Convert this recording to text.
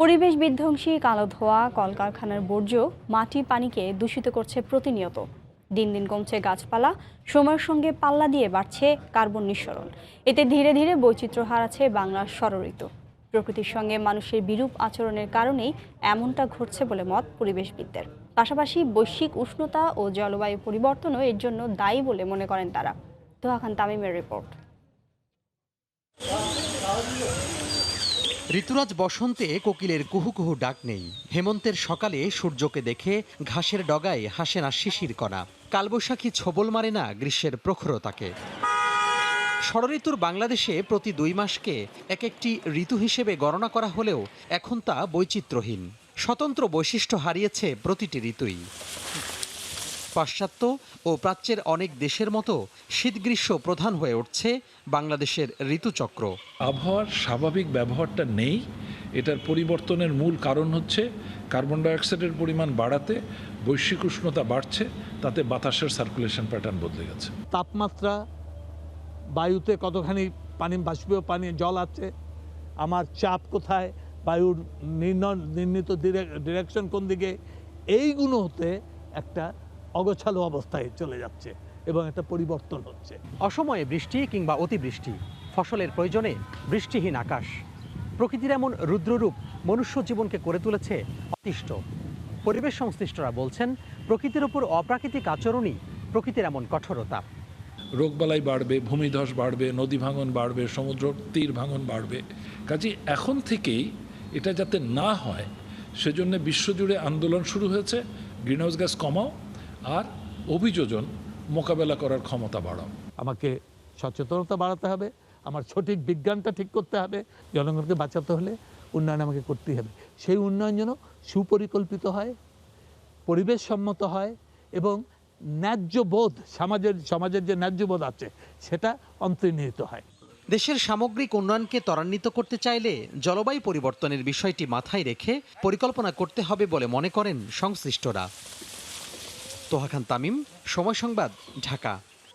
পরিবেশ বিধ্বংসী কালো ধোঁয়া, কলকারখানার বর্জ্য, মাটি পানিকে দূষিত করছে প্রতিনিয়ত। দিন দিন কমছে গাছপালা, সময়ের সঙ্গে পাল্লা দিয়ে বাড়ছে কার্বন নিঃসরণ। এতে ধীরে ধীরে বৈচিত্র্য হারাচ্ছে বাংলার ষড়ঋতু প্রকৃতির সঙ্গে মানুষের বিরূপ আচরণের কারণেই এমনটা ঘটছে বলে মত পরিবেশবিদদের। পাশাপাশি বৈশ্বিক উষ্ণতা ও জলবায়ু পরিবর্তনও এর জন্য দায়ী বলে মনে করেন তারা। তোহা খান তামিমের রিপোর্ট। ঋতুরাজ বসন্তে কোকিলের কুহু কুহু ডাক নেই। হেমন্তের সকালে সূর্যকে দেখে ঘাসের ডগায় হাসে না শিশির কণা। কালবৈশাখী ছোবল মারে না গ্রীষ্মের প্রখরতাকে। ষড়ঋতুর বাংলাদেশে প্রতি দুই মাসকে এক একটি ঋতু হিসেবে গণনা করা হলেও এখন তা বৈচিত্র্যহীন। স্বতন্ত্র বৈশিষ্ট্য হারিয়েছে প্রতিটি ঋতুই। পাশ্চাত্য ও প্রাচ্যের অনেক দেশের মতো শীত গ্রীষ্ম প্রধান হয়ে উঠছে বাংলাদেশের ঋতুচক্র। আবহাওয়ার স্বাভাবিক ব্যবহারটা নেই। এটার পরিবর্তনের মূল কারণ হচ্ছে কার্বন ডাইঅক্সাইডের পরিমাণ বাড়াতে বৈশ্বিক উষ্ণতা বাড়ছে তাতে বাতাসের সার্কুলেশন প্যাটার্ন বদলে গেছে। তাপমাত্রা বায়ুতে কতখানি পানি বাষ্পীয় পানি জল আছে আমার চাপ কোথায় বায়ুর নির্ণ- নির্ণীত ডিরেকশন কোন দিকে এইগুলো হতে একটা অগোছালো অবস্থায় চলে যাচ্ছে এবং একটা পরিবর্তন হচ্ছে। অসময়ে বৃষ্টি কিংবা অতিবৃষ্টি ফসলের প্রয়োজনে বৃষ্টিহীন আকাশ প্রকৃতির এমন রুদ্ররূপ মনুষ্য জীবনকে করে তুলেছে অতিষ্ঠ। পরিবেশ সংশ্লিষ্টরা বলছেন প্রকৃতির ওপর অপ্রাকৃতিক আচরণই প্রকৃতির এমন কঠোরতা। রোগবালাই বাড়বে ভূমিধস বাড়বে নদী ভাঙন বাড়বে সমুদ্র তীর ভাঙন বাড়বে। কাজে এখন থেকেই এটা যাতে না হয় সেজন্য বিশ্বজুড়ে আন্দোলন শুরু হয়েছে। গ্রিনহাউস গ্যাস কমাও আর অভিযোজন মোকাবেলা করার ক্ষমতা বাড়াও। আমাকে সচেতনতা বাড়াতে হবে আমার সঠিক বিজ্ঞানটা ঠিক করতে হবে জনগণকে বাঁচাতে হলে উন্নয়ন আমাকে করতেই হবে। সেই উন্নয়ন যেন সুপরিকল্পিত হয় পরিবেশ সম্মত হয় এবং ন্যায্য বোধ সমাজের সমাজের যে ন্যায্য বোধ আছে সেটা অন্তর্নিহিত হয়। দেশের সামগ্রিক উন্নয়নকে ত্বরান্বিত করতে চাইলে জলবায়ু পরিবর্তনের বিষয়টি মাথায় রেখে পরিকল্পনা করতে হবে বলে মনে করেন সংশ্লিষ্টরা। তোহা খান তামিম সময় সংবাদ ঢাকা।